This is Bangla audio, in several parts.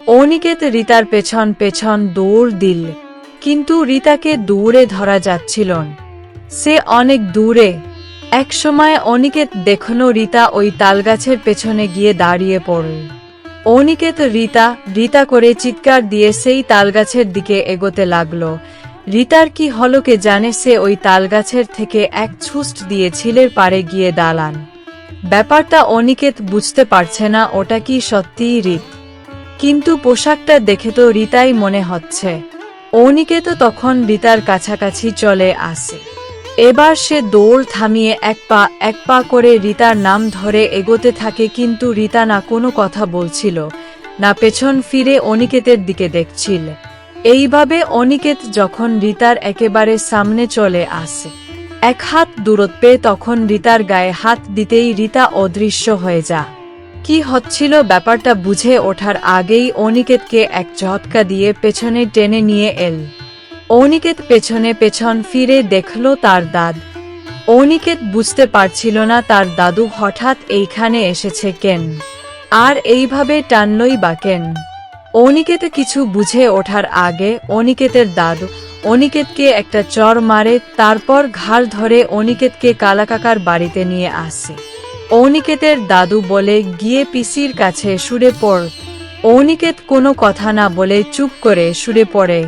অনিকেত রিতার পেছন পেছন দৌড় দিল, কিন্তু রিতাকে দূরে ধরা যাচ্ছিল সে অনেক দূরে। একসময় অনিকেত দেখনো রিতা ওই তালগাছের পেছনে গিয়ে দাঁড়িয়ে পড়ল। অনিকেত রিতা রিতা করে চিৎকার দিয়ে সেই তালগাছের দিকে এগোতে লাগল। রিতার কি হলো কে জানে সে ওই তালগাছের থেকে এক ছুস্ট দিয়ে ছিলের পারে গিয়ে দাঁড়ান। ব্যাপারটা অনিকেত বুঝতে পারছে না, ওটা কি সত্যিই রিত? কিন্তু পোশাকটা দেখে তো রিতাই মনে হচ্ছে। অনিকেত তখন রিতার কাছাকাছি চলে আসে। এবার সে দৌড় থামিয়ে এক পা এক পা করে রিতার নাম ধরে এগোতে থাকে কিন্তু রিতা না কোনো কথা বলছিল, না পেছন ফিরে অনিকেতের দিকে দেখছিল। এইভাবে অনিকেত যখন রিতার একেবারে সামনে চলে আসে, এক হাত দূরত্বে তখন রিতার গায়ে হাত দিতেই রিতা অদৃশ্য হয়ে যা কি হচ্ছিল ব্যাপারটা বুঝে ওঠার আগেই অনিকেতকে এক ঝটকা দিয়ে পেছনে টেনে নিয়ে এল। অনিকেত পেছনে পেছন ফিরে দেখল তার দাদ। অনিকেত বুঝতে পারছিল না তার দাদু হঠাৎ এইখানে এসেছে কেন? আর এইভাবে টানলই বা কেন? অনিকেত কিছু বুঝে ওঠার আগে অনিকেতের দাদু অনিকেতকে একটা চর মারে, তারপর ঘাড় ধরে অনিকেতকে কালাকাকার বাড়িতে নিয়ে আসে। অনিকেতের দাদু বলে গিয়ে পিসির কাছে শুরে পড়। অনিকেত কোনো কথা না বলে চুপ করে শুরে পড়ে।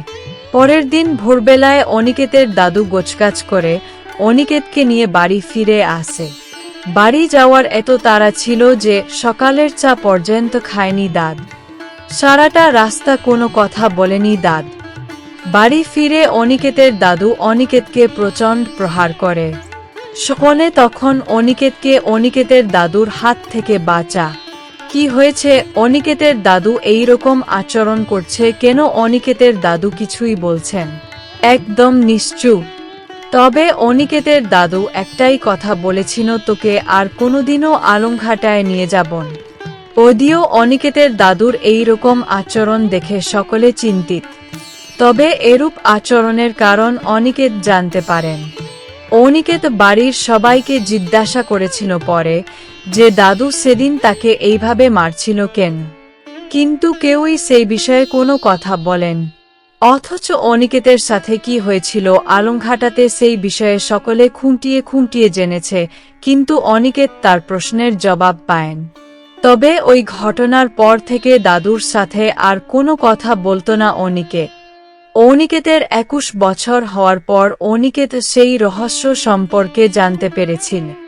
পরের দিন ভোরবেলায় অনিকেতের দাদু গোছকাজ করে অনিকেতকে নিয়ে বাড়ি ফিরে আসে। বাড়ি যাওয়ার এত তাড়া ছিল যে সকালের চা পর্যন্ত খায়নি দাদ। সারাটা রাস্তা কোনো কথা বলেনি দাদ। বাড়ি ফিরে অনিকেতের দাদু অনিকেতকে প্রচণ্ড প্রহার করে। সকলে তখন অনিকেতকে অনিকেতের দাদুর হাত থেকে বাঁচা। কি হয়েছে? অনিকেতের দাদু এই রকম আচরণ করছে কেন অনিকেতের দাদু কিছুই বলছেন? একদম নিশ্চুপ। তবে অনিকেতের দাদু একটাই কথা বলেছিল, তোকে আর কোনোদিনও আলমঘাটায় নিয়ে যাবন ওদিও অনিকেতের দাদুর এই রকম আচরণ দেখে সকলে চিন্তিত। তবে এরূপ আচরণের কারণ অনিকেত জানতে পারেন। অনিকেত বাড়ির সবাইকে জিজ্ঞাসা করেছিল পরে যে দাদু সেদিন তাকে এইভাবে মারছিল কেন। কিন্তু কেউই সেই বিষয়ে কোনো কথা বলেন। অথচ অনিকেতের সাথে কি হয়েছিল আলমঘাটাতে সেই বিষয়ে সকলে খুঁটিয়ে খুঁটিয়ে জেনেছে, কিন্তু অনিকেত তার প্রশ্নের জবাব পায়েন। তবে ওই ঘটনার পর থেকে দাদুর সাথে আর কোনো কথা বলতো না অনিকেত। অনিকেতের একুশ বছর হওয়ার পর অনিকেত সেই রহস্য সম্পর্কে জানতে পেরেছিল।